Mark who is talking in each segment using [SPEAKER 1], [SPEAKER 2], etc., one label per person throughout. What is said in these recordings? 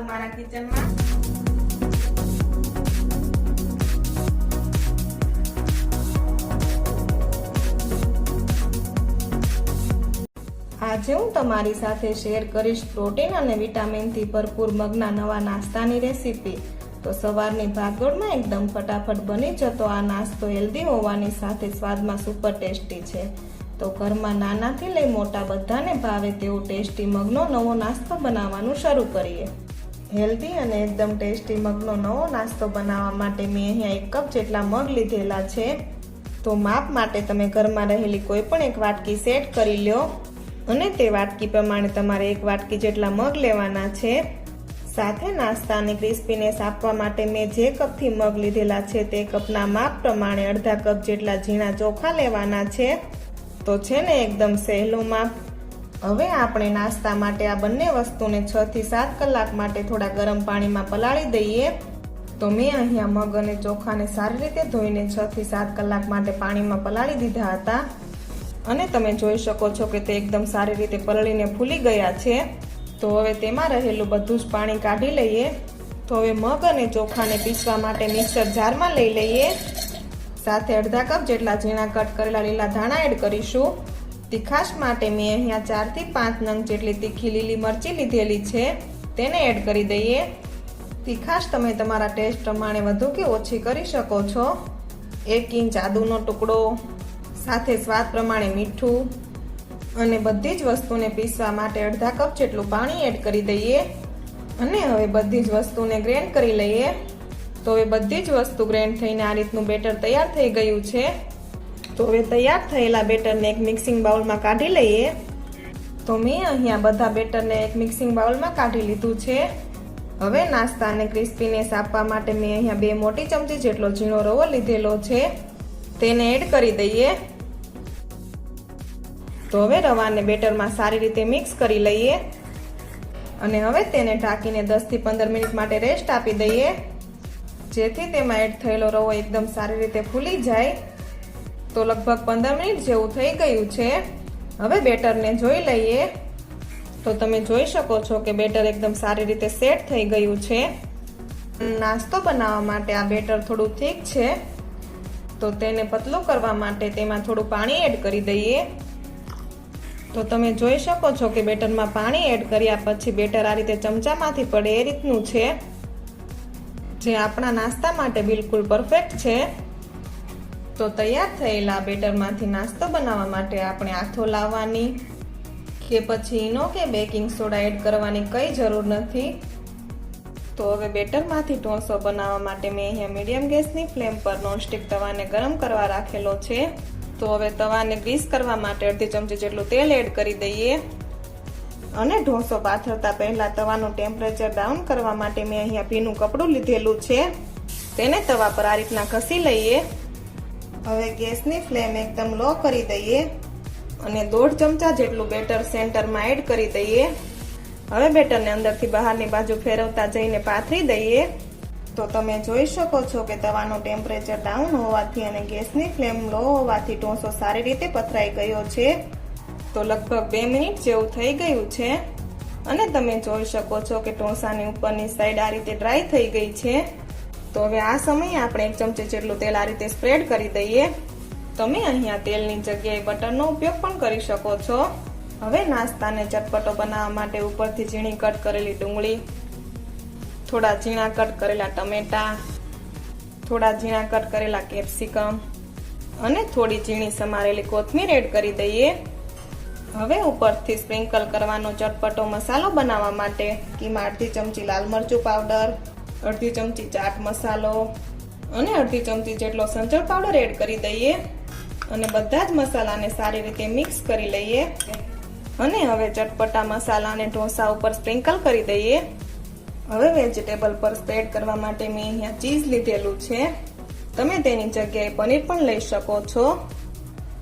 [SPEAKER 1] તમારું મારા કિચનમાં. આજે હું તમારી સાથે શેર કરીશ પ્રોટીન અને વિટામિનથી ભરપૂર મગના નવા નાસ્તાની રેસીપી. તો સવારની ભાગોળમાં એકદમ ફટાફટ બની જતો આ નાસ્તો હેલ્ધી હોવાની સાથે સ્વાદમાં સુપર ટેસ્ટી છે. તો ઘરમાં નાનાથી લઈ મોટા બધાને ભાવે તેવો ટેસ્ટી મગનો નવો નાસ્તો બનાવવાનું શરૂ કરીએ. હેલ્ધી અને એકદમ ટેસ્ટી મગનો નવો નાસ્તો બનાવવા માટે મેં અહીંયા એક કપ જેટલા મગ લીધેલા છે. તો માપ માટે તમે ઘરમાં રહેલી કોઈ પણ એક વાટકી સેટ કરી લો અને તે વાટકી પ્રમાણે તમારે એક વાટકી જેટલા મગ લેવાના છે. સાથે નાસ્તાની ક્રિસ્પીનેસ આપવા માટે મેં જે કપથી મગ લીધેલા છે તે કપના માપ પ્રમાણે અડધા કપ જેટલા ઝીણા ચોખા લેવાના છે. તો છે ને એકદમ સહેલું માપ. હવે આપણે નાસ્તા માટે આ બંને વસ્તુને છ થી સાત કલાક માટે થોડા ગરમ પાણીમાં પલાળી દઈએ. તો મેં અહીંયા મગ અને ચોખાને સારી રીતે ધોઈને છ થી સાત કલાક માટે પાણીમાં પલાળી દીધા હતા. અને તમે જોઈ શકો છો કે તે એકદમ સારી રીતે પલળીને ફૂલી ગયા છે. તો હવે તેમાં રહેલું બધું જ પાણી કાઢી લઈએ. તો હવે મગ અને ચોખાને પીસવા માટે મિક્સર જારમાં લઈ લઈએ. સાથે અડધા કપ જેટલા ઝીણા કટ કરેલા લીલા ધાણા એડ કરીશું. તીખાશ માટે મેં અહીંયા ચારથી પાંચ નંગ જેટલી તીખી લીલી મરચી લીધેલી છે, તેને એડ કરી દઈએ. તીખાશ તમે તમારા ટેસ્ટ પ્રમાણે વધુ કે ઓછી કરી શકો છો. એક ઇંચ આદુનો ટુકડો, સાથે સ્વાદ પ્રમાણે મીઠું, અને બધી જ વસ્તુને પીસવા માટે અડધા કપ જેટલું પાણી એડ કરી દઈએ. અને હવે બધી જ વસ્તુને ગ્રેન્ડ કરી લઈએ. તો હવે બધી જ વસ્તુ ગ્રેન્ડ થઈને આ રીતનું બેટર તૈયાર થઈ ગયું છે. તો હવે તૈયાર થયેલા બેટરને એક મિક્સિંગ બાઉલમાં કાઢી લઈએ. તો મેં અહીંયા બધા બેટરને એક મિક્સિંગ બાઉલમાં કાઢી લીધું છે. હવે નાસ્તાને ક્રિસ્પીનેસ આપવા માટે મેં અહીંયા બે મોટી ચમચી જેટલો ઝીણો રવો લીધેલો છે. તેને એડ કરી દઈએ. તો હવે રવાને બેટરમાં સારી રીતે મિક્સ કરી લઈએ. અને હવે તેને ઢાંકીને દસથી પંદર મિનિટ માટે રેસ્ટ આપી દઈએ. જેથી તેમાં એડ થયેલો રવો એકદમ સારી રીતે ફૂલી જાય. તો લગભગ પંદર મિનિટ જેવું થઈ ગયું છે. હવે બેટરને જોઈ લઈએ. તો તમે જોઈ શકો છો કે બેટર એકદમ સારી રીતે સેટ થઈ ગયું છે. નાસ્તો બનાવવા માટે આ બેટર થોડું થીક છે. તો તેને પતલું કરવા માટે તેમાં થોડું પાણી એડ કરી દઈએ. તો તમે જોઈ શકો છો કે બેટરમાં પાણી એડ કર્યા પછી બેટર આ રીતે ચમચામાંથી પડે એ રીતનું છે. જે આપણા નાસ્તા માટે બિલકુલ પરફેક્ટ છે. તો તૈયાર થયેલા બેટરમાંથી નાસ્તો બનાવવા માટે આપણે આથો લાવવાની કે પછી ઈનો કે બેકિંગ સોડા એડ કરવાની કંઈ જરૂર નથી. તો હવે બેટરમાંથી ઢોસો બનાવવા માટે મેં અહીંયા મીડિયમ ગેસની ફ્લેમ પર નોનસ્ટિક તવાને ગરમ કરવા રાખેલો છે. તો હવે તવાને ગ્રીસ કરવા માટે અડધી ચમચી જેટલું તેલ એડ કરી દઈએ. અને ઢોસો પાથરતા પહેલાં તવાનું ટેમ્પરેચર ડાઉન કરવા માટે મેં અહીંયા ભીનું કપડું લીધેલું છે. તેને તવા પર આ રીતના ઘસી લઈએ. હવે ગેસની ફ્લેમ એકદમ લો કરી દઈએ અને દોઢ ચમચા જેટલું બેટર સેન્ટરમાં એડ કરી દઈએ. હવે બેટરને અંદરથી બહારની બાજુ ફેરવતા જઈને પાથરી દઈએ. તો તમે જોઈ શકો છો કે તવાનું ટેમ્પરેચર ડાઉન હોવાથી અને ગેસની ફ્લેમ લો હોવાથી ઢોસો સારી રીતે પથરાઈ ગયો છે. તો લગભગ બે મિનિટ જેવું થઈ ગયું છે. અને તમે જોઈ શકો છો કે ઢોસાની ઉપરની સાઈડ આ રીતે ડ્રાય થઈ ગઈ છે. તો હવે આ સમયે આપણે એક ચમચી જેટલું તેલ આ રીતે સ્પ્રેડ કરી દઈએ. તમે અહીંયા તેલની જગ્યાએ બટરનો ઉપયોગ પણ કરી શકો છો. હવે નાસ્તાને ચટપટો બનાવવા માટે ઉપરથી ઝીણી કટ કરેલી ડુંગળી, થોડા ઝીણા કટ કરેલા ટમેટા, થોડા ઝીણા કટ કરેલા કેપ્સિકમ અને થોડી ઝીણી સમારેલી કોથમીર એડ કરી દઈએ. હવે ઉપરથી સ્પ્રિંકલ કરવાનો ચટપટો મસાલો બનાવવા માટે કીમાં અડધી ચમચી લાલ મરચું પાવડર અડધી ચમચી ચાટ મસાલો અને અડધી ચમચી જેટલો સંચળ પાવડર એડ કરી દઈએ અને બધા જ મસાલાને સારી રીતે મિક્સ કરી લઈએ અને હવે ચટપટા મસાલાને ઢોસા ઉપર સ્પ્રિંકલ કરી દઈએ. હવે વેજીટેબલ પર સ્પ્રેડ કરવા માટે મેં અહીંયા ચીઝ લીધેલું છે. તમે તેની જગ્યાએ પનીર પણ લઈ શકો છો.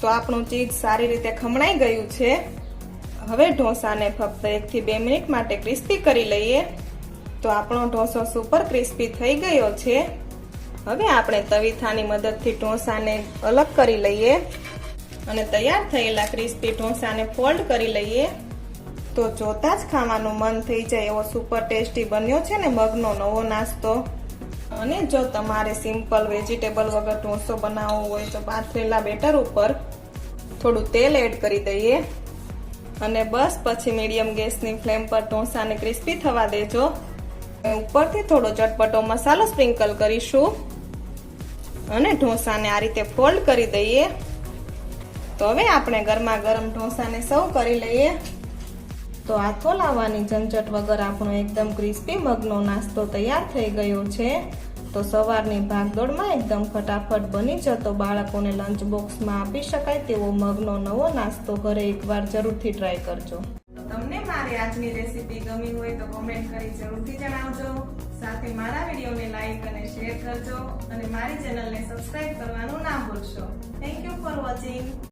[SPEAKER 1] તો આપણું ચીઝ સારી રીતે ખમણાઈ ગયું છે. હવે ઢોસાને ફક્ત એકથી બે મિનિટ માટે ક્રિસ્પી કરી લઈએ. તો આપણો ઢોસો સુપર ક્રિસ્પી થઈ ગયો છે. હવે આપણે તવીથાની મદદથી ઢોસાને અલગ કરી લઈએ અને તૈયાર થયેલા ક્રિસ્પી ઢોસાને ફોલ્ડ કરી લઈએ. તો જોતા જ ખાવાનું મન થઈ જાય એવો સુપર ટેસ્ટી બન્યો છે ને મગનો નવો નાસ્તો. અને જો તમારે સિમ્પલ વેજીટેબલ વગર ઢોસો બનાવવો હોય તો પાથરેલા બેટર ઉપર થોડું તેલ એડ કરી દઈએ. અને બસ પછી મીડિયમ ગેસની ફ્લેમ પર ઢોસાને ક્રિસ્પી થવા દેજો. ઉપરથી થોડો ચટપટો મસાલો સ્પ્રિંકલ કરીશું. અને ઢોસાને આ રીતે ફોલ્ડ કરી દઈએ. તો હવે આપણે ગરમા ગરમ ઢોસાને સર્વ કરી લઈએ. તો હાથો લાવવાની ઝંઝટ વગર આપણો એકદમ ક્રિસ્પી મગનો નાસ્તો તૈયાર થઈ ગયો છે. તો સવારની ભાગદોડમાં એકદમ ફટાફટ બની જતો બાળકોને લંચ બોક્સમાં આપી શકાય તેવો મગનો નવો નાસ્તો ઘરે એકવાર જરૂરથી ટ્રાય કરજો. તમને આજની રેસીપી ગમી હોય તો કોમેન્ટ કરી જરૂરથી જણાવજો. સાથે મારા વિડીયોને લાઈક અને શેર કરજો અને મારી ચેનલને સબસ્ક્રાઇબ કરવાનું ના ભૂલશો. Thank you for watching